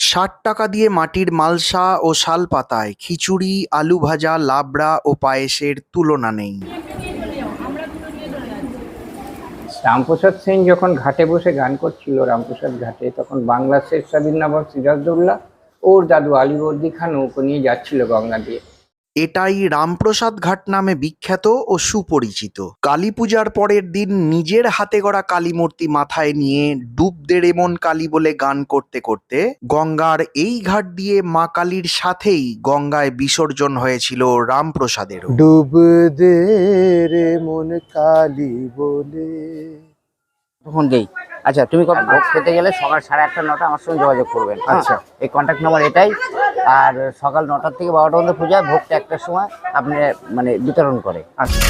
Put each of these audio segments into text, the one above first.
ষাট টাকা দিয়ে মাটির মালসা ও শাল পাতায় খিচুড়ি, আলু ভাজা, লাবড়া ও পায়েসের তুলনা নেই। রামপ্রসাদ সেন যখন ঘাটে বসে গান করছিল, রামপ্রসাদ ঘাটে, তখন বাংলা শেষ স্বাধীন নবাব সিরাজদৌল্লা, ওর দাদু আলিবর্দি খান ওকে নিয়ে যাচ্ছিল গঙ্গা দিয়ে। এটাই রামপ্রসাদ ঘাট নামে বিখ্যাত ও সুপরিচিত কালী পূজার পরের দিন নিজের হাতে গড়া কালী মূর্তি মাথায় নিয়ে ডুব দে রেমন কালী বলে গান করতে করতে গঙ্গার এই ঘাট দিয়ে মা কালীর সাথেই গঙ্গায় বিসর্জন হয়েছিল রামপ্রসাদের ডুব দে রে মন কালী বলে দেই আচ্ছা তুমি কত ভোগ খেতে গেলে সকাল সাড়ে আটটা নটা আমার সঙ্গে যোগাযোগ করবেন? আচ্ছা। এই কন্ট্যাক্ট নাম্বার এটাই আর সকাল নটার থেকে বারোটা পর্যন্ত পূজা ভোগটা একটার সময় আপনি মানে বিতরণ করে। আচ্ছা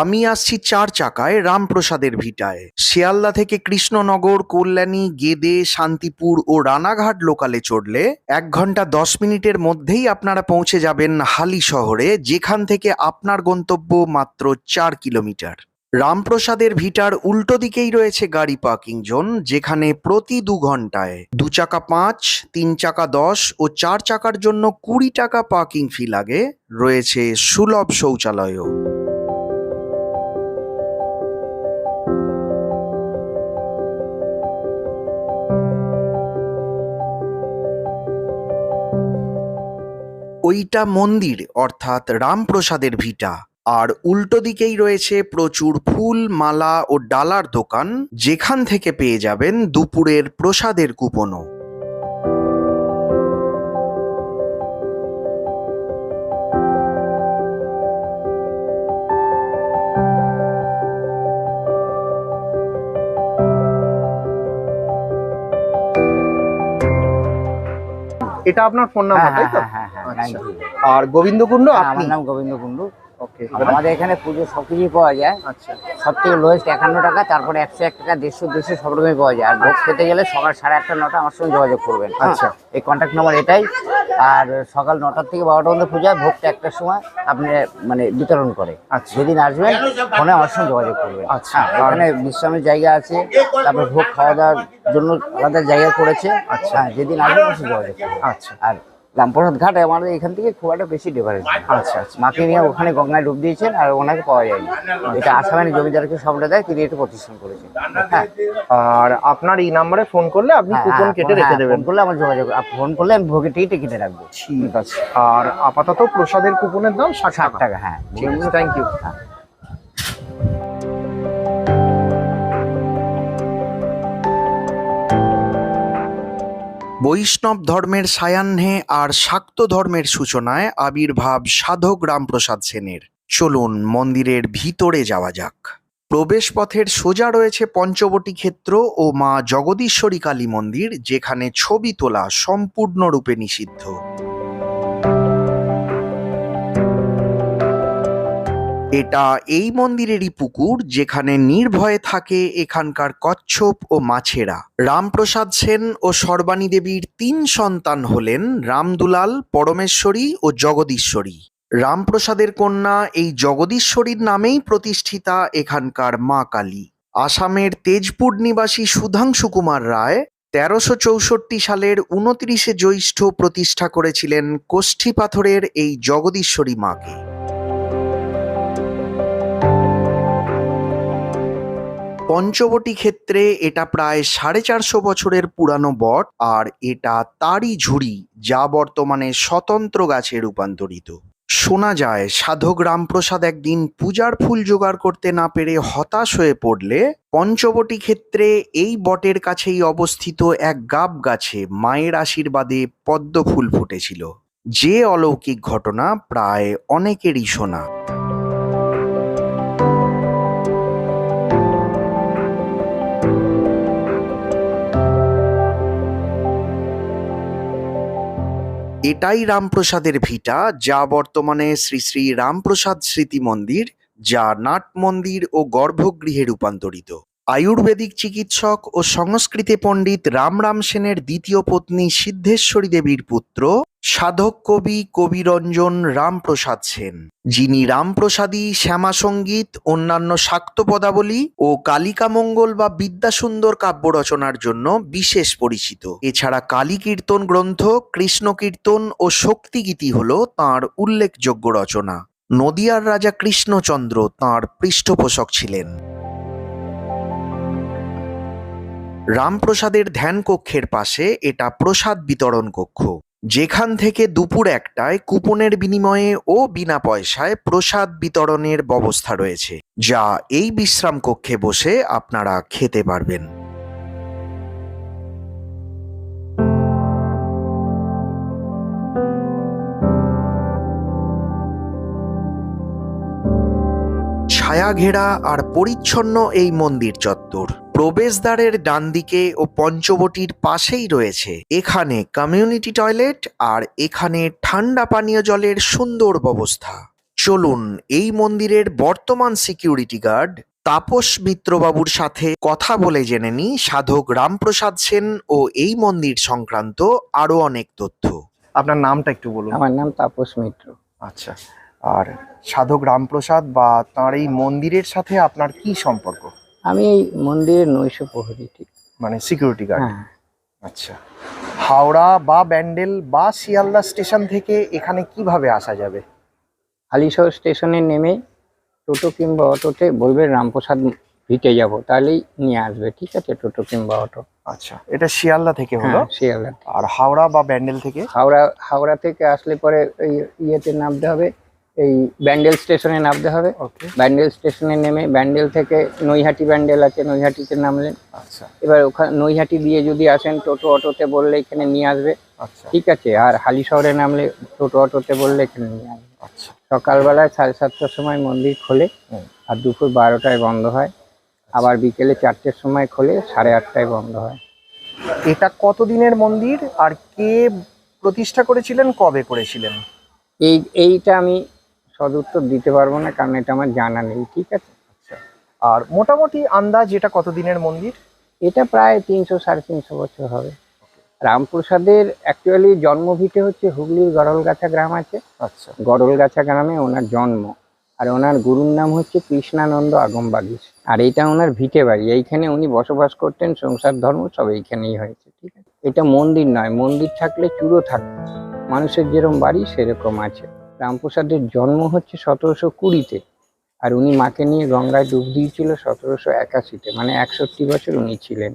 আমি আসছি চার চাকায় রামপ্রসাদের ভিটায়। শিয়ালদা থেকে কৃষ্ণনগর, কল্যাণী, গেদে, শান্তিপুর ও রানাঘাট লোকালে চড়লে এক ঘণ্টা দশ মিনিটের মধ্যেই আপনারা পৌঁছে যাবেন হালি শহরে, যেখান থেকে আপনার গন্তব্য মাত্র চার কিলোমিটার। রামপ্রসাদের ভিটার উল্টো দিকেই রয়েছে গাড়ি পার্কিং জোন, যেখানে প্রতি দু ঘন্টায় দু চাকা পাঁচ, তিন চাকা দশ ও চার চাকার জন্য কুড়ি টাকা পার্কিং ফি লাগে, রয়েছে সুলভ শৌচালয়ও। ওইটা মন্দির, অর্থাৎ রামপ্রসাদের ভিটা। আর উল্টো দিকেই রয়েছে প্রচুর ফুল মালা ও ডালার দোকান। যেখান থেকে পেয়ে যাবেন দুপুরের প্রসাদের কুপনও। এটা আপনার ফোন নাম্বার তাই হ্যাঁ তো? হ্যাঁ হ্যাঁ আচ্ছা। 92 আর গোবিন্দকুণ্ড আপনি? আমার নাম গোবিন্দ কুণ্ডু। ওকে আমাদের এখানে পুজো সব কিছুই পাওয়া যায়। আচ্ছা। সব থেকে লোয়েস্ট একান্ন টাকা তারপরে একশো এক টাকা দেড়শো দুশো সব রকমই পাওয়া যায়। আর ভোগ খেতে গেলে সকাল সাড়ে আটটা নটা আমার সঙ্গে যোগাযোগ করবেন। হ্যাঁ? আচ্ছা। এই কন্ট্যাক্ট নাম্বার এটাই। আর সকাল নটার থেকে বারোটা পর্যন্ত পূজা ভোগটা একটার সময় আপনি মানে বিতরণ করে। আচ্ছা। যেদিন আসবেন ফোনে আমার সঙ্গে যোগাযোগ করবেন। আচ্ছা। হ্যাঁ, এখানে বিশ্রামের জায়গা আছে তারপর ভোগ খাওয়া দাওয়ার জন্য আলাদা জায়গা করেছে। আচ্ছা। হ্যাঁ যেদিন আসবেন আমার সঙ্গে যোগাযোগ করবেন। আচ্ছা। আর রামপ্রসাদ ঘাট আমাদের এখান থেকে খুব একটা বেশি ডিফারেন্স আচ্ছা আচ্ছা। মাকে নিয়ে ওখানে গঙ্গায় ডুব দিয়েছেন আর ওনাকে পাওয়া যায়নি। এটা আসামের জমিদারকে সম্প্রদায় তিনি এটা প্রতিষ্ঠান করেছেন। হ্যাঁ। আর আপনার এই নাম্বারে ফোন করলে আপনি হ্যাঁ, কুপন হ্যাঁ, কেটে রেখে হ্যাঁ, দেবেন। ফোন করলে আমার যোগাযোগ ফোন করলে আমি ভোগের টিকিটে কেটে রাখব। ঠিক আছে। আর আপাতত প্রসাদের কুপনের দাম ষাট টাকা। হ্যাঁ। থ্যাংক ইউ হ্যাঁ। বৈষ্ণব ধর্মের সায়াহ্নে আর শাক্ত ধর্মের সূচনায় আবির্ভাব সাধক রামপ্রসাদ সেনের। চলুন মন্দিরের ভিতরে যাওয়া যাক। প্রবেশপথের সোজা রয়েছে পঞ্চবটী ক্ষেত্র ও মা জগদীশ্বরী কালী মন্দির, যেখানে ছবি তোলা সম্পূর্ণরূপে নিষিদ্ধ। এটা এই মন্দিরেরই পুকুর যেখানে নির্ভয়ে থাকে এখানকার কচ্ছপ ও মাছেরা। রামপ্রসাদ সেন ও সর্বাণী দেবীর তিন সন্তান হলেন রামদুলাল, পরমেশ্বরী ও জগদীশ্বরী। রামপ্রসাদের কন্যা এই জগদীশ্বরীর নামেই প্রতিষ্ঠিতা এখানকার মা কালী। আসামের তেজপুর নিবাসী সুধাংশু কুমার রায় তেরোশো চৌষট্টি সালের উনত্রিশে জ্যৈষ্ঠ প্রতিষ্ঠা করেছিলেন কোষ্ঠী পাথরের এই জগদীশ্বরী মাকে। পঞ্চবটী ক্ষেত্রে এটা প্রায় সাড়ে চারশো বছরের পুরানো বট আর এটা তারই ঝুড়ি যা বর্তমানে স্বতন্ত্র গাছে রূপান্তরিত। শোনা যায়, সাধক রামপ্রসাদ একদিন পূজার ফুল জোগাড় করতে না পেরে হতাশ হয়ে পড়লে পঞ্চবটী ক্ষেত্রে এই বটের কাছেই অবস্থিত এক গাব গাছে মায়ের আশীর্বাদে পদ্ম ফুল ফুটেছিল। যে অলৌকিক ঘটনা প্রায় অনেকেরই শোনা। এটাই রামপ্রসাদের ভিটা, যা বর্তমানে শ্রী শ্রী রামপ্রসাদ স্মৃতি মন্দির, যা নাট মন্দির ও গর্ভগৃহে রূপান্তরিত। আয়ুর্বেদিক চিকিৎসক ও সংস্কৃতি পণ্ডিত রাম রাম সেনের দ্বিতীয় পত্নী সিদ্ধেশ্বরী দেবীর পুত্র সাধক কবি কবিরঞ্জন রামপ্রসাদ সেন। যিনি রামপ্রসাদী শ্যামাসঙ্গীত অন্যান্য শাক্ত পদাবলী ও কালিকামঙ্গল বা বিদ্যাসুন্দর কাব্য রচনার জন্য বিশেষ পরিচিত। এছাড়া কালী কীর্তন গ্রন্থ কৃষ্ণ কীর্তন ও শক্তিগীতি হল তাঁর উল্লেখযোগ্য রচনা। নদিয়ার রাজা কৃষ্ণচন্দ্র তাঁর পৃষ্ঠপোষক ছিলেন। রামপ্রসাদের ধ্যান কক্ষের পাশে এটা প্রসাদ বিতরণ কক্ষ। যেখান থেকে দুপুর একটায় কুপনের বিনিময়ে ও বিনা পয়সায় প্রসাদ বিতরণের ব্যবস্থা রয়েছে, যা এই বিশ্রাম কক্ষে বসে আপনারা খেতে পারবেন। ছায়া ঘেরা আর পরিচ্ছন্ন এই মন্দির চত্বর। প্রবেশদ্বারের ডান দিকে ও পঞ্চবটির পাশেই রয়েছে। এখানে কমিউনিটি টয়লেট আর এখানে ঠান্ডা পানীয় জলের সুন্দর ব্যবস্থা। চলুন এই মন্দিরের বর্তমান সিকিউরিটি গার্ড তাপস মিত্রবাবুর সাথে কথা বলে জেনে নি সাধক রামপ্রসাদ সেন ও এই মন্দির সংক্রান্ত আরও অনেক তথ্য। আপনার নামটা একটু বলুন। আমার নাম তাপস মিত্র। আচ্ছা আর সাধক রামপ্রসাদ বা তাঁর এই মন্দিরের সাথে আপনার কি সম্পর্ক? আমি এই মন্দিরের নৈশ প্রহরী ঠিক। মানে সিকিউরিটি গার্ড হ্যাঁ। আচ্ছা। হাওড়া বা ব্যান্ডেল বা শিয়ালদা স্টেশন থেকে এখানে কীভাবে আসা যাবে? হালিশহর স্টেশনে নেমে টোটো কিংবা অটোতে বলবে রামপ্রসাদ ভিটে যাব। তাহলেই নিয়ে আসবে ঠিক আছে টোটো কিংবা অটো। আচ্ছা। এটা শিয়ালদা থেকে হলো? হ্যাঁ শিয়ালদা আর হাওড়া বা ব্যান্ডেল থেকে? হাওড়া হাওড়া থেকে আসলে পরে ইয়েতে নামতে হবে এই ব্যান্ডেল স্টেশনে নামতে হবে। ব্যান্ডেল স্টেশনে নেমে ব্যান্ডেল থেকে নৈহাটি ব্যান্ডেল আছে নৈহাটিতে নামলেন। আচ্ছা। এবার ওখানে নৈহাটি দিয়ে যদি আসেন টোটো অটোতে বললে এখানে নিয়ে আসবে। আচ্ছা। ঠিক আছে আর হালি শহরে নামলে টোটো অটোতে বললে এখানে নিয়ে আসবে। আচ্ছা। সকালবেলায় সাড়ে সাতটার সময় মন্দির খোলে আর দুপুর বারোটায় বন্ধ হয়। আবার বিকেলে চারটের সময় খোলে সাড়ে আটটায় বন্ধ হয়। এটা কতদিনের মন্দির আর কে প্রতিষ্ঠা করেছিলেন কবে করেছিলেন? এই এইটা আমি সদুত্তর দিতে পারব না কারণ এটা আমার জানা নেই ঠিক আছে? আর মোটামুটি আন্দাজ এটা কতদিনের মন্দির? এটা প্রায় তিনশো সাড়ে তিনশো বছর হবে। রামপ্রসাদের অ্যাকচুয়ালি জন্মভিটে হচ্ছে হুগলির গড়লগাছা গ্রাম আছে। আচ্ছা। গড়লগাছা গ্রামে ওনার জন্ম আর ওনার গুরুর নাম হচ্ছে কৃষ্ণানন্দ আগমবাগিস। আর এটা ওনার ভিটে বাড়ি এইখানে উনি বসবাস করতেন সংসার ধর্ম সব এইখানেই হয়েছে ঠিক আছে? এটা মন্দির নয় মন্দির থাকলে চূড়ো থাকতো মানুষের যেরকম বাড়ি সেরকম আছে। রামপ্রসাদের জন্ম হচ্ছে সতেরোশো কুড়িতে আর উনি মাকে নিয়ে গঙ্গায় ডুব দিয়েছিল সতেরোশো একাশিতে মানে একষট্টি বছর উনি ছিলেন।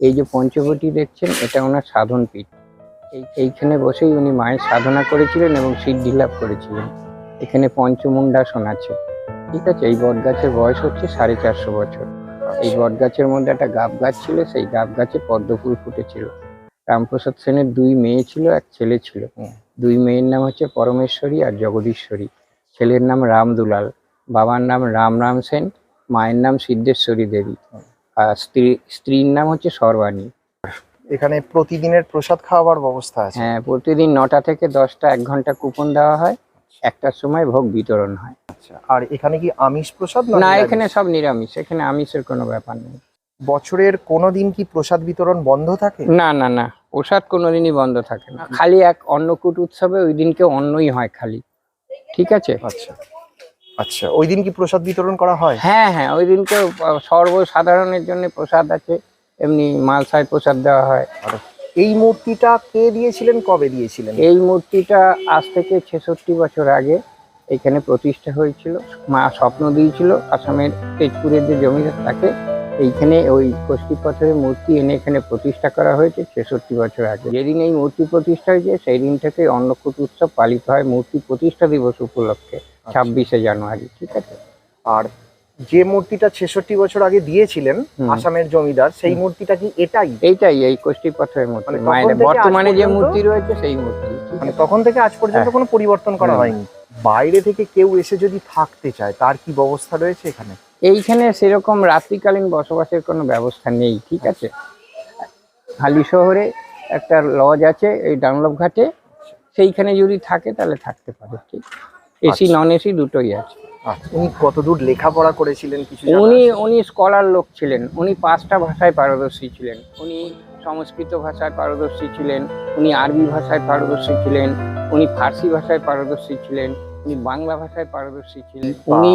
এই যে পঞ্চবটি দেখছেন এটা ওনার সাধন পীঠ। এই এইখানে বসেই উনি মায়ের সাধনা করেছিলেন এবং সিদ্ধি লাভ করেছিলেন। এখানে পঞ্চমুন্ডাসন আছে। ঠিক আছে এই বট গাছের বয়স হচ্ছে সাড়ে চারশো বছর। এই বট গাছের মধ্যে একটা গাব গাছ ছিল সেই গাব গাছে পদ্ম ফুল ফুটেছিল। রামপ্রসাদ সেনের দুই মেয়ে ছিল এক ছেলে ছিল। দুই মেয়ের নাম হচ্ছে পরমেশ্বরী আর জগদীশ্বরী। ছেলের নাম রাম দুলাল বাবার নাম রাম রাম সেন মায়ের নাম সিদ্ধেশ্বরী দেবী আর স্ত্রী স্ত্রীর নাম হচ্ছে সর্বাণী। এখানে প্রতিদিনের প্রসাদ খাওয়াবার ব্যবস্থা আছে? হ্যাঁ প্রতিদিন নটা থেকে দশটা এক ঘণ্টা কুপন দেওয়া হয় একটার সময় ভোগ বিতরণ হয়। আচ্ছা আর এখানে কি আমিষ প্রসাদ না এখানে সব নিরামিষ এখানে আমিষের কোনো ব্যাপার নেই। বছরের কোনো দিন কি প্রসাদ বিতরণ বন্ধ থাকে? না না না প্রসাদ কোনোদিনই বন্ধ থাকে না। খালি এক অন্নকূট উৎসবে ওই দিনকে অন্নই হয় খালি। ঠিক আছে? আচ্ছা। আচ্ছা ওই দিন কি প্রসাদ বিতরণ করা হয়? হ্যাঁ হ্যাঁ ওই দিনকে সর্বসাধারণের জন্য প্রসাদ আছে। এমনি মালসায় প্রসাদ দেওয়া হয়। এই মূর্তিটা কে দিয়েছিলেন কবে দিয়েছিলেন? এই মূর্তিটা আজ থেকে ছেষট্টি বছর আগে এখানে প্রতিষ্ঠা হয়েছিল। মা স্বপ্ন দিয়েছিল আসামের তেজপুরের যে জমিদার তাকে এইখানে ওই কষ্টি পাথরের মূর্তি এনে এখানে প্রতিষ্ঠা করা হয়েছে ছেষট্টি বছর আগে। যেদিন এই মূর্তি প্রতিষ্ঠা হয়েছে সেই দিন থেকে অন্নকূট উৎসব পালিত হয় মূর্তি প্রতিষ্ঠা দিবস উপলক্ষে ছাব্বিশে জানুয়ারি ঠিক আছে? আর যে মূর্তিটা ছেষট্টি বছর আগে দিয়েছিলেন আসামের জমিদার সেই মূর্তিটা কি এটাই? এইটাই এই কষ্টি পাথরের মূর্তি। মানে আজ বর্তমানে যে মূর্তি রয়েছে সেই মূর্তি মানে তখন থেকে আজ পর্যন্ত হ্যাঁ। কোনো পরিবর্তন করা হয়নি। বাইরে থেকে কেউ এসে যদি থাকতে চায় তার কি ব্যবস্থা রয়েছে এখানে? এইখানে সেরকম রাত্রিকালীন বসবাসের কোনো ব্যবস্থা নেই ঠিক আছে? হালি শহরে একটা লজ আছে এই ডানলভ ঘাটে। সেইখানে যদি থাকে তাহলে থাকতে পারে ঠিক? এসি আচ্ছা। নন এসি দুটোই আছে। আচ্ছা উনি কতদূর লেখাপড়া করেছিলেন কিছু উনি উনি স্কলার লোক ছিলেন উনি পাঁচটা ভাষায় পারদর্শী ছিলেন। উনি সংস্কৃত ভাষায় পারদর্শী ছিলেন উনি আরবি ভাষায় পারদর্শী ছিলেন উনি ফার্সি ভাষায় পারদর্শী ছিলেন উনি বাংলা ভাষায় পারদর্শী ছিলেন উনি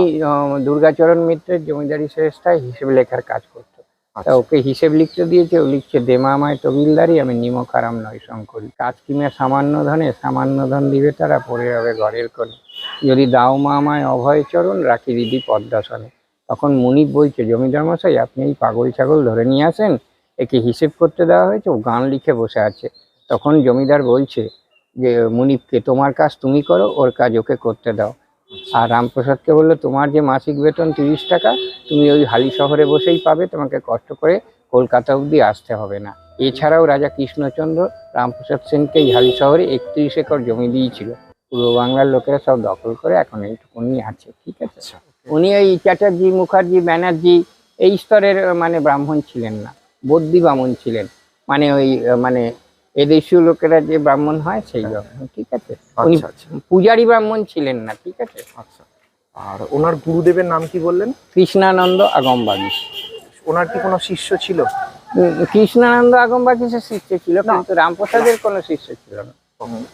দুর্গাচরণ মিত্রের জমিদারি শ্রেষ্ঠায় হিসেব লেখার কাজ করতো। তা আচ্ছা। ওকে হিসেব লিখতে দিয়েছে ও লিখছে দেমা আমায় তবিলদারি আমি নিমক হারাম নয় শঙ্করী। কাজ কিমে সামান্য ধনে? সামান্য ধন দিবে তারা পড়ে হবে ঘরের কোণে। যদি দাও মা আমায় অভয় চরণ রাখি দিদি পদ্মাসনে তখন মুনিপ বলছে জমিদার মশাই আপনি এই পাগল ছাগল ধরে নিয়ে আসেন? একে হিসেব করতে দেওয়া হয়েছে ও গান লিখে বসে আছে। তখন জমিদার বলছে যে মুনিপকে তোমার কাজ তুমি করো ওর কাজ ওকে করতে দাও। আর রামপ্রসাদকে বলল তোমার যে মাসিক বেতন তিরিশ টাকা তুমি ওই হালি শহরে বসেই পাবে তোমাকে কষ্ট করে কলকাতা অবধি আসতে হবে না। এছাড়াও রাজা কৃষ্ণচন্দ্র রামপ্রসাদ সেনকে এই হালি শহরে একত্রিশ একর জমি দিয়েছিল। পূর্ব বাংলার লোকেরা সব দখল করে এখন এইটুকুনি আছে ঠিক আছে? আচ্ছা উনি ওই চ্যাটার্জি মুখার্জি ব্যানার্জি এই স্তরের মানে ব্রাহ্মণ ছিলেন না বদ্যি ব্রাহ্মণ ছিলেন। মানে ওই মানে এদেশীয় লোকেরা যে ব্রাহ্মণ হয় সেই ব্রাহ্মণ ঠিক আছে? উনি আচ্ছা। আচ্ছা ব্রাহ্মণ ছিলেন না ঠিক আছে? আচ্ছা। আর ওনার গুরুদেবের নাম কি বললেন? কৃষ্ণানন্দ আগমবাগী ওনার কি কোনো শিষ্য ছিল? কৃষ্ণানন্দ আগমবাগীশের শিষ্য ছিল কিন্তু রামপ্রসাদের কোনো শিষ্য ছিল না।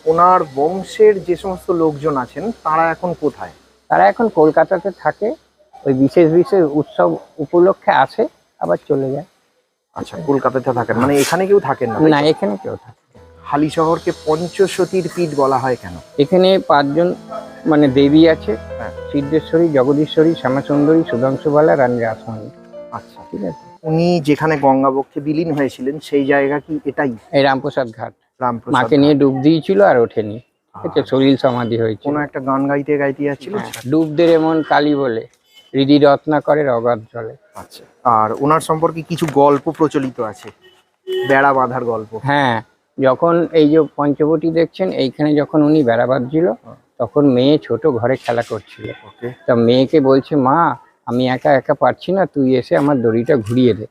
ওনার বংশের যে সমস্ত লোকজন আছেন তারা এখন কোথায়? তারা এখন কলকাতাতে থাকে ওই বিশেষ বিশেষ উৎসব উপলক্ষে আসে আবার চলে যায়। আচ্ছা কলকাতাতে থাকেন? মানে এখানে কেউ থাকেন না না এখানে কেউ থাকে হালি শহরকে পঞ্চসতীর পীঠ বলা হয় কেন? এখানে পাঁচজন মানে দেবী আছে হ্যাঁ। সিদ্ধেশ্বরী জগদীশ্বরী শ্যামাচন্দরী শ্যামাসুন্দরী সুধাংশুবালা রানী রাসমণি আচ্ছা। ঠিক আছে? উনি যেখানে গঙ্গাবক্ষে বিলীন হয়েছিলেন সেই জায়গা কি এটাই? এই রামপ্রসাদ ঘাট। রামপ্রসাদ মাকে নিয়ে ডুব দিয়েছিল আর ওঠেনি। ঠিক আছে সলিল সমাধি হয়েছে। কোনো একটা গান গাইতে গাইতে যাচ্ছিল? ডুব দে রে মন কালী বলে। হৃদি রত্নাকরের অগাধ জলে। আচ্ছা আর ওনার সম্পর্কে কিছু গল্প প্রচলিত আছে? বেড়া বাঁধার গল্প। হ্যাঁ যখন এই যে পঞ্চবটি দেখছেন এইখানে যখন উনি বেড়া বাঁধছিল তখন মেয়ে ছোট ঘরে খেলা করছিল। তা মেয়েকে বলছে মা আমি একা একা পারছি না তুই এসে আমার দড়িটা ঘুরিয়ে দে।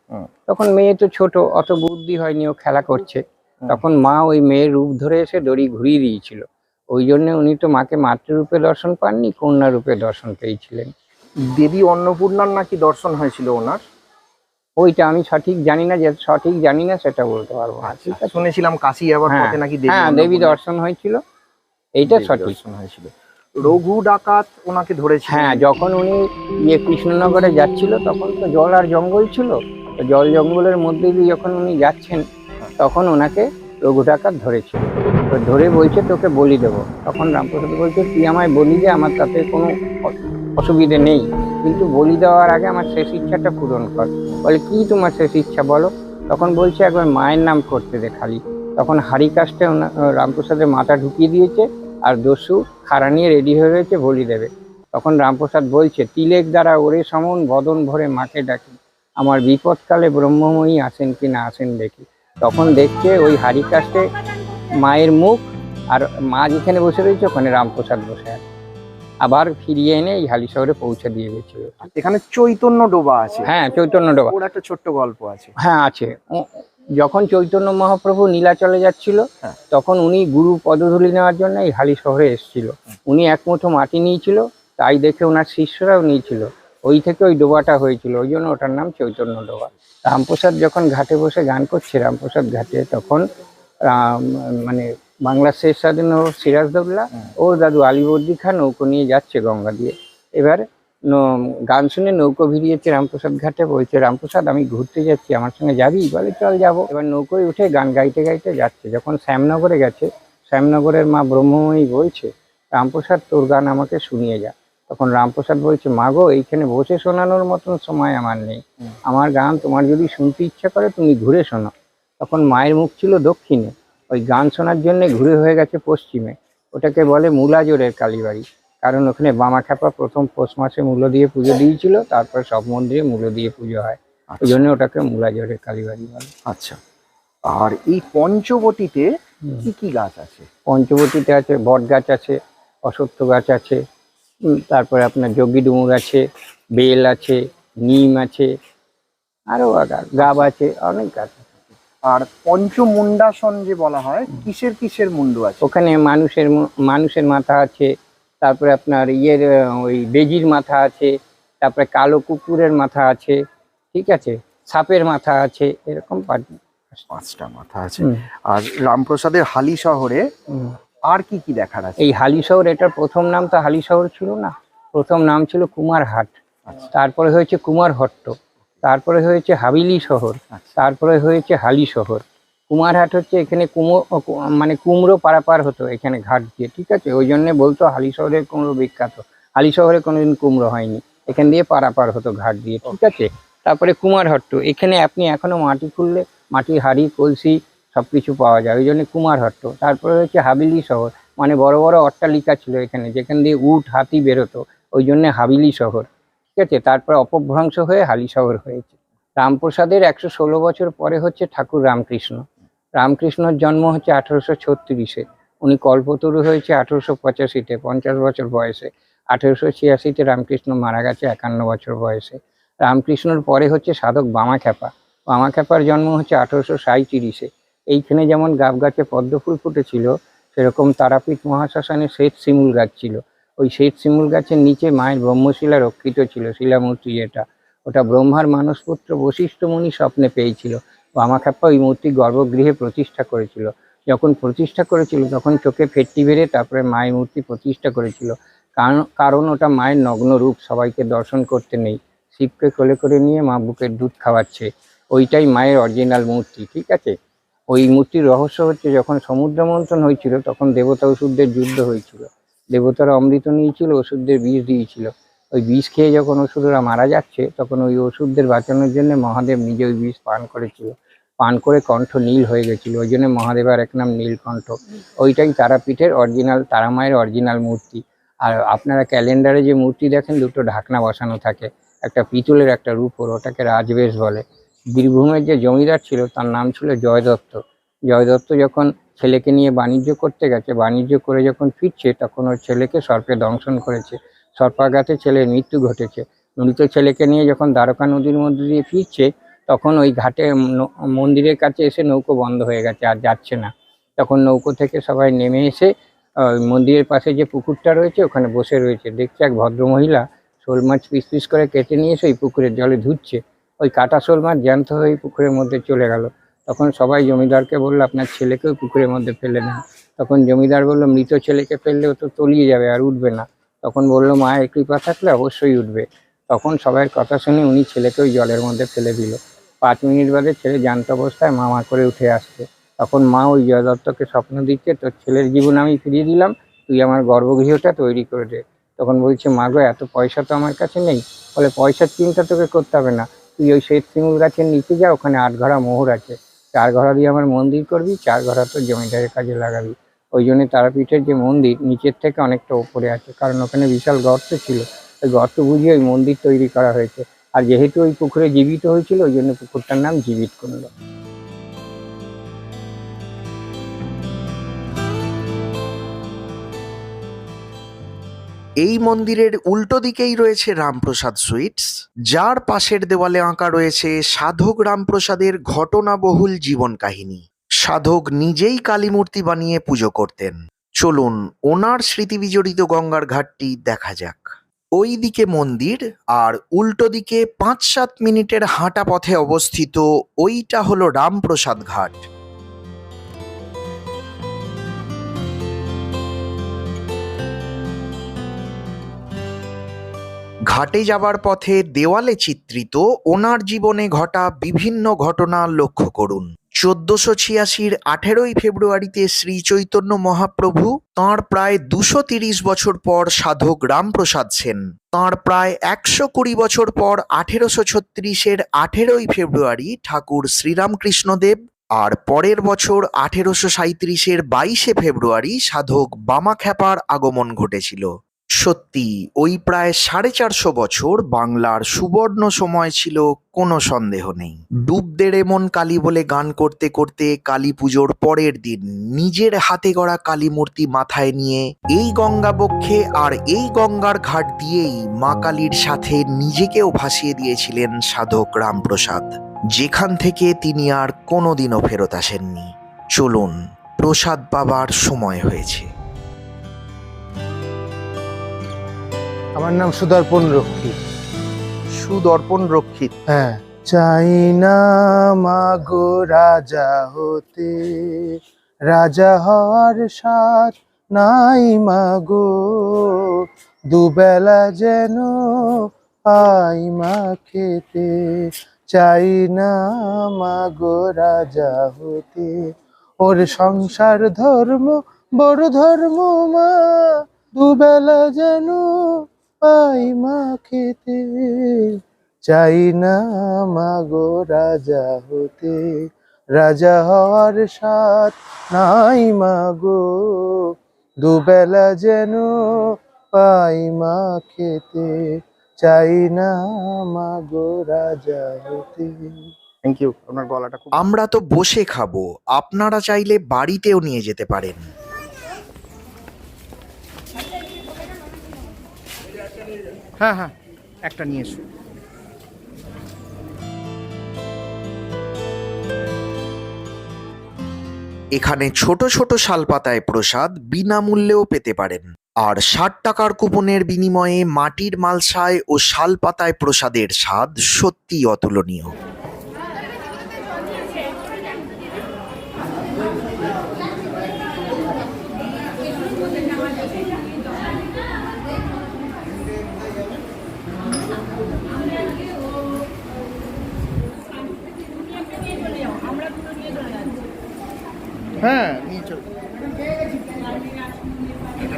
তখন মেয়ে তো ছোট অত বুদ্ধি হয়নি ও খেলা করছে। তখন মা ওই মেয়ের রূপ ধরে এসে দড়ি ঘুরিয়ে দিয়েছিল। ওই জন্য উনি তো মাকে মাতৃরূপে দর্শন পাননি কন্যা রূপে দর্শন পেয়েছিলেন। দেবী অন্নপূর্ণার নাকি দর্শন হয়েছিল ওনার? ওইটা আমি সঠিক জানি না যে সঠিক জানি না সেটা বলতে পারব না। ঠিক আছে শুনেছিলাম কাশি যাবার হ্যাঁ, পথে নাকি দেবী হ্যাঁ দেবী দর্শন হয়েছিল। এইটা সঠিক। দর্শন হয়েছিল। রঘু ডাকাত ওনাকে ধরেছে হ্যাঁ যখন উনি ইয়ে কৃষ্ণনগরে যাচ্ছিল তখন তো জল আর জঙ্গল ছিল। তো জল জঙ্গলের মধ্যে দিয়ে যখন উনি যাচ্ছেন তখন ওনাকে রঘু ডাকাত ধরেছিল। তো ধরে বলছে তোকে বলি দেবো। তখন রামপ্রসাদ বলছে তুই আমায় বলি যে আমার তাতে কোনো অসুবিধে নেই। কিন্তু বলি দেওয়ার আগে আমার শেষ ইচ্ছাটা পূরণ কর। বলে, কি তোমার শেষ ইচ্ছা বলো? তখন বলছে, একবার মায়ের নাম করতে দে খালি। তখন হাড়ি কাস্টে রামপ্রসাদের মাথা ঢুকিয়ে দিয়েছে আর দস্যু খাড়া নিয়ে রেডি হয়ে রয়েছে বলি দেবে। তখন রামপ্রসাদ বলছে, তিলেক দ্বারা ওরে সমন বদন ভরে মাকে ডাকি। আমার বিপদকালে ব্রহ্মময়ী আসেন কি না আসেন দেখি। তখন দেখছে ওই হাড়ি কাস্টে মায়ের মুখ আর মা যেখানে বসে রয়েছে ওখানে রামপ্রসাদ বসে আছে। আবার ফিরিয়ে এনে এই হালি শহরে পৌঁছে দিয়ে গেছিল। এখানে চৈতন্য ডোবা আছে। হ্যাঁ চৈতন্য ডোবা। ওর একটা ছোট্ট গল্প আছে। হ্যাঁ আছে। যখন চৈতন্য মহাপ্রভু নীলাচলে যাচ্ছিল হ্যাঁ। তখন উনি গুরু পদধূলি নেওয়ার জন্য এই হালি শহরে এসেছিল। উনি এক মুঠো মাটি নিয়েছিল তাই দেখে ওনার শিষ্যরাও নিয়েছিল। ওই থেকে ওই ডোবাটা হয়েছিল ওই জন্য ওটার নাম চৈতন্য ডোবা। রামপ্রসাদ যখন ঘাটে বসে গান করছে রামপ্রসাদ ঘাটে তখন মানে বাংলার শেষ স্বাধীন ও সিরাজদৌল্লা ও দাদু আলিবর্দি খান নৌকো নিয়ে যাচ্ছে গঙ্গা দিয়ে। এবার ন- গান শুনে নৌকো ভিড়িয়েছে রামপ্রসাদ ঘাটে বলছে রামপ্রসাদ আমি ঘুরতে যাচ্ছি আমার সঙ্গে যাবি? বলে চল যাব। এবার নৌকোয় উঠে গান গাইতে গাইতে যাচ্ছে। যখন শ্যামনগরে গেছে শ্যামনগরের মা ব্রহ্মময়ী বলছে রামপ্রসাদ তোর গান আমাকে শুনিয়ে যা। তখন রামপ্রসাদ বলছে মা গো এইখানে বসে শোনানোর মতন সময় আমার নেই। আমার গান তোমার যদি শুনতে ইচ্ছা করে তুমি ঘুরে শোনো। তখন মায়ের মুখ ছিল দক্ষিণে। ওই গান শোনার জন্য ঘুরে হয়ে গেছে পশ্চিমে। ওটাকে বলে মূলাজোরের কালীবাড়ি। কারণ ওখানে বামাখ্যাপা প্রথম পৌষ মাসে মূল্য দিয়ে পুজো দিয়েছিল তারপর সব মন্দিরে মূল্য দিয়ে পুজো হয়। ওই জন্য ওটাকে মূলাজোরের কালীবাড়ি বলে। আচ্ছা। আর এই পঞ্চবটিতে। কি কি গাছ আছে? পঞ্চবটিতে আছে বট গাছ আছে অশ্বত্থ গাছ আছে তারপরে আপনার যোগী ডুমুর আছে বেল আছে নিম আছে আরও গাব আছে অনেক গাছ আছে। আর পঞ্চমুন্ডাসন যে বলা হয় কিসের কিসের মুন্ডু আছে? ওখানে মানুষের মানুষের মাথা আছে তারপরে আপনার ইয়ের ওই বেজির মাথা আছে তারপরে কালো কুকুরের মাথা আছে ঠিক আছে? সাপের মাথা আছে এরকম পাঁচটা মাথা আছে। আর রামপ্রসাদের হালি শহরে আর কি কি দেখার আছে? এই হালি শহর এটার প্রথম নাম তো হালি শহর ছিল না? প্রথম নাম ছিল কুমারহাট। আচ্ছা। তারপরে হয়েছে কুমারহট্ট। তারপরে হয়েছে হাবিলি শহর আচ্ছা। তারপরে হয়েছে হালি শহর। কুমারহাট হচ্ছে এখানে কুমো মানে কুমড়ো পারাপার হতো এখানে ঘাট দিয়ে ঠিক আছে? ওই জন্যে বলতো হালি শহরের কুমড়ো বিখ্যাত। হালি শহরে কোনোদিন কুমড়ো হয়নি। এখান দিয়ে পারাপার হতো ঘাট দিয়ে ঠিক আছে? তারপরে কুমারহট্ট এখানে আপনি এখনও মাটি খুললে মাটির হাড়ি কলসি সব কিছু পাওয়া যায় ওই জন্য কুমারহট্ট তারপরে হচ্ছে হাবিলি শহর মানে বড় বড় অট্টালিকা ছিল এখানে যেখান দিয়ে উট হাতি বেরোতো ওই জন্য হাবিলি শহর। ঠিক আছে? তারপরে অপভ্রংশ হয়ে হালি শহর হয়েছে। রামপ্রসাদের একশো ষোলো বছর পরে হচ্ছে ঠাকুর রামকৃষ্ণ। রামকৃষ্ণর জন্ম হচ্ছে আঠেরোশো ছত্রিশে। উনি কল্পতরু হয়েছে আঠেরোশো পঁচাশিতে, পঞ্চাশ বছর বয়সে। আঠেরোশো ছিয়াশিতে রামকৃষ্ণ মারা গেছে একান্ন বছর বয়সে। রামকৃষ্ণর পরে হচ্ছে সাধক বামাখ্যাপা। বামাখ্যাপার জন্ম হচ্ছে আঠেরোশো সাঁইত্রিশে। এইখানে যেমন গাব গাছে পদ্ম ফুল ফুটেছিল, সেরকম তারাপীঠ মহাশ্মশানে শ্বেত শিমুল গাছ ছিল। ওই শ্বেত শিমুল গাছের নিচে মায়ের ব্রহ্মশিলা রক্ষিত ছিল, শিলামূর্তি যেটা। ওটা ব্রহ্মার মানসপুত্র বশিষ্ঠ মুনি স্বপ্নে পেয়েছিল। বামাখ্যাপা ওই মূর্তি গর্ভগৃহে প্রতিষ্ঠা করেছিল। যখন প্রতিষ্ঠা করেছিল, তখন চোখে ফেটটি বেড়ে তারপরে মায়ের মূর্তি প্রতিষ্ঠা করেছিল। কারণ কারণ ওটা মায়ের নগ্ন রূপ, সবাইকে দর্শন করতে নেই। শিবকে কোলে করে নিয়ে মা বুকের দুধ খাওয়াচ্ছে। ওইটাই মায়ের অরিজিনাল মূর্তি, ঠিক আছে? ওই মূর্তির রহস্য হচ্ছে, যখন সমুদ্র মন্থন হয়েছিল, তখন দেবতা ওষুধদের যুদ্ধ হয়েছিল। দেবতারা অমৃত নিয়েছিল, ওষুধদের বিষ দিয়েছিল। ওই বিষ খেয়ে যখন ওষুধরা মারা যাচ্ছে, তখন ওই ওষুধদের বাঁচানোর জন্য মহাদেব নিজে ওই বিষ পান করেছিল। পান করে কণ্ঠ নীল হয়ে গেছিল। ওই জন্য মহাদেবের এক নাম নীলকণ্ঠ। ওইটাই তারাপীঠের অরিজিনাল, তারামায়ের অরিজিনাল মূর্তি। আর আপনারা ক্যালেন্ডারে যে মূর্তি দেখেন, দুটো ঢাকনা বসানো থাকে। একটা পিতলের একটা রূপোর, ওটাকে রাজবেশ বলে। বীরভূমের যে জমিদার ছিল, তার নাম ছিল জয় দত্ত জয় দত্ত যখন ছেলেকে নিয়ে বাণিজ্য করতে গেছে, বাণিজ্য করে যখন ফিরছে, তখন ওর ছেলেকে সর্পে দংশন করেছে। সর্পাঘাতে ছেলের মৃত্যু ঘটেছে। মৃত ছেলেকে নিয়ে যখন দ্বারকা নদীর মধ্যে দিয়ে ফিরছে, তখন ওই ঘাটে মন্দিরের কাছে এসে নৌকো বন্ধ হয়ে গেছে, আর যাচ্ছে না। তখন নৌকো থেকে সবাই নেমে এসে মন্দিরের পাশে যে পুকুরটা রয়েছে, ওখানে বসে রয়েছে। দেখছে এক ভদ্রমহিলা শোল মাছ পিস পিস করে কেটে নিয়ে এসে ওই পুকুরের জলে ধুচ্ছে। ওই কাটা শোল মাছ জ্যান্ত হয়ে পুকুরের মধ্যে চলে গেল। তখন সবাই জমিদারকে বলল, আপনার ছেলেকেও পুকুরের মধ্যে ফেলে নেন তখন জমিদার বলল, মৃত ছেলেকে ফেললে ও তো তলিয়ে যাবে, আর উঠবে না। তখন বলল মায়ের কৃপা থাকলে অবশ্যই উঠবে। তখন সবাই কথা শুনে উনি ছেলেকে ওই জলের মধ্যে ফেলে দিল। পাঁচ মিনিট বাদে ছেলে জ্যান্ত অবস্থায় মামা করে উঠে আসছে। তখন মা ওই জয় দত্তকে স্বপ্ন দিচ্ছে, তোর ছেলের জীবন আমি ফিরিয়ে দিলাম, তুই আমার গর্ভগৃহটা তৈরি করে দে। তখন বলছে, মা গো, এত পয়সা তো আমার কাছে নেই, ফলে পয়সার চিন্তা তোকে করতে হবে না। তুই ওই শ্বেত শিমুল গাছের নিচে যা, ওখানে আট ঘরা মোহর আছে। চার ঘরা দিয়ে আমার মন্দির করবি, চার ঘরা তো জমিদারের কাজে লাগাবি। ওই জন্য তারাপীঠের যে মন্দির নিচের থেকে অনেকটা উপরে আছে, কারণ ওখানে বিশাল গর্ত ছিল। ওই গর্ত বুঝিয়ে ওই মন্দির তৈরি করা হয়েছে। আর যেহেতু ওই পুকুরে জীবিত হয়েছিল, ওই জন্য পুকুরটার নাম জীবিত কুণ্ড এই মন্দিরের উল্টো দিকেই রয়েছে রামপ্রসাদ সুইটস, যার পাশের দেওয়ালে আঁকা রয়েছে সাধক রামপ্রসাদের ঘটনাবহুল জীবন কাহিনী। সাধক নিজেই কালীমূর্তি বানিয়ে পুজো করতেন। চলুন ওনার স্মৃতি বিজড়িত গঙ্গার ঘাটটি দেখা যাক। ওই দিকে মন্দির আর উল্টো দিকে পাঁচ সাত মিনিটের হাঁটা পথে অবস্থিত ওইটা হলো রামপ্রসাদ ঘাট। ঘাটে যাবার পথে দেওয়ালে চিত্রিত ওনার জীবনে ঘটা বিভিন্ন ঘটনা লক্ষ্য করুন। চোদ্দশো ছিয়াশির আঠেরোই ফেব্রুয়ারিতে শ্রী চৈতন্য মহাপ্রভু তাঁর প্রায় দুশো তিরিশ বছর পর সাধক রামপ্রসাদ সেন। তাঁর প্রায় একশো কুড়ি বছর পর আঠেরোশো ছত্রিশের আঠেরোই ফেব্রুয়ারি ঠাকুর শ্রীরামকৃষ্ণদেব আর পরের বছর আঠেরোশো সাঁইত্রিশের বাইশে ফেব্রুয়ারি সাধক বামাখ্যাপার আগমন ঘটেছিল। সত্যি, ওই প্রায় সাড়ে চারশো বছর বাংলার সুবর্ণ সময় ছিল কোনো সন্দেহ নেই। ডুব দেড়ে মন কালী বলে গান করতে করতে কালী পুজোর পরের দিন নিজের হাতে গড়া কালী মূর্তি মাথায় নিয়ে এই গঙ্গা বক্ষে আর এই গঙ্গার ঘাট দিয়েই মা কালীর সাথে নিজেকেও ভাসিয়ে দিয়েছিলেন সাধক রামপ্রসাদ। যেখান থেকে তিনি আর কোনোদিনও ফেরত আসেননি। চলুন, প্রসাদ পাবার সময় হয়েছে। আমার নাম সুদর্পণ রক্ষী। সুদর্পণ রক্ষিত হ্যাঁ। চাই না মাগো রাজা হতে। রাজা হওয়ার সাথ নাই মাগো। দুবেলা যেন পাই মা খেতে। চাই না মাগো রাজা হতে। ওর সংসার ধর্ম বড় ধর্ম মা। দুবেলা যেন পাই মা খেতে চাই না মাগো রাজা হতে। রাজা হওয়ার সাথ নাই মাগো দুবেলা যেন পাই মা খেতে চাই না মাগো রাজা হতে। থ্যাংক ইউ আপনার গলাটা আমরা তো বসে খাব আপনারা চাইলে বাড়িতেও নিয়ে যেতে পারেন। হ্যাঁ হ্যাঁ একটা নিয়ে এসো। এখানে ছোট ছোট শালপাতায় প্রসাদ বিনামূল্যেও পেতে পারেন। আর ষাট টাকার কুপনের বিনিময়ে মাটির মালসায় ও শালপাতায় প্রসাদের স্বাদ সত্যিই অতুলনীয়।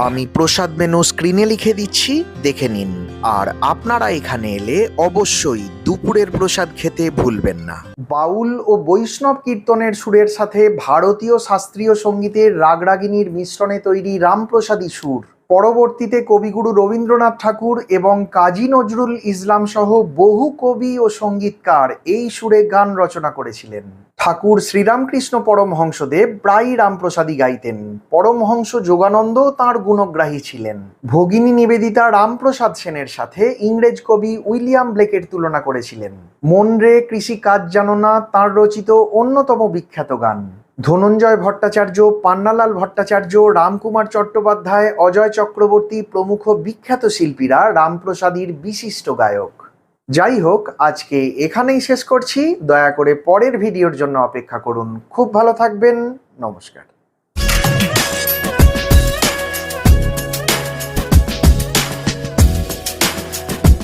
আমি প্রসাদ মেনু স্ক্রিনে লিখে দিচ্ছি, দেখে নিন। আর আপনারা এখানে এলে অবশ্যই দুপুরের প্রসাদ খেতে ভুলবেন না। বাউল ও বৈষ্ণব কীর্তনের সুরের সাথে ভারতীয় শাস্ত্রীয় সঙ্গীতের রাগরাগিনীর মিশ্রণে তৈরি রামপ্রসাদী সুর। পরবর্তীতে কবিগুরু রবীন্দ্রনাথ ঠাকুর এবং কাজী নজরুল ইসলাম সহ বহু কবি ও সঙ্গীতকার এই সুরে গান রচনা করেছিলেন। ঠাকুর শ্রীরামকৃষ্ণ পরমহংসদেব প্রায়ই রামপ্রসাদী গাইতেন। পরমহংস যোগানন্দ তাঁর গুণগ্রাহী ছিলেন। ভগিনী নিবেদিতা রামপ্রসাদ সেনের সাথে ইংরেজ কবি উইলিয়াম ব্লেকের তুলনা করেছিলেন। মন রে কৃষি কাজ জানো না, তাঁর রচিত অন্যতম বিখ্যাত গান। ধনঞ্জয় ভট্টাচার্য, পান্নালাল ভট্টাচার্য, রামকুমার চট্টোপাধ্যায়, অজয় চক্রবর্তী প্রমুখ বিখ্যাত শিল্পীরা রামপ্রসাদীর বিশিষ্ট গায়ক। যাই হোক, আজকে এখানেই শেষ করছি। দয়া করে পরের ভিডিওর জন্য অপেক্ষা করুন। খুব ভালো থাকবেন। নমস্কার।